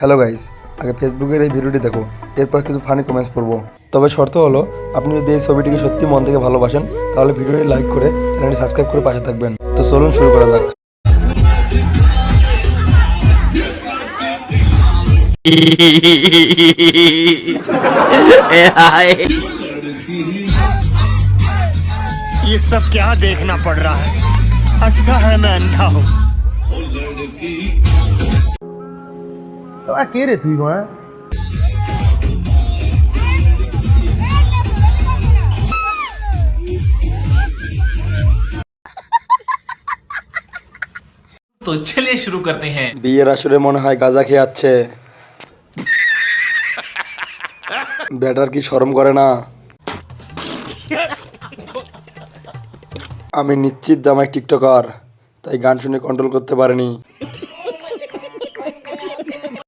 Hello guys আগে ফেসবুকের এই ভিডিওটি দেখো এরপর কিছু ফানি কমেন্টস পড়বো তবে শর্ত হলো আপনি যদি এই ছবিটিকে সত্যি মন থেকে ভালোবাসেন তাহলে ভিডিওটি লাইক করে চ্যানেলটি সাবস্ক্রাইব করে পাশে থাকবেন তো চলুন শুরু করা যাক ये सब क्या देखना पड़ रहा है अच्छा है मैं अंधा हूँ তোরা কে রে তুই মা হ্যাঁ? তো চলে শুরু করতে হ্যাঁ। বিয়ের আসরে মনে হয় গাঁজা খেয়ে আছে ব্যাটার কি সরম করে না? আমি নিশ্চিত জামাই টিকটকার তাই গান শুনে কন্ট্রোল করতে পারিনি।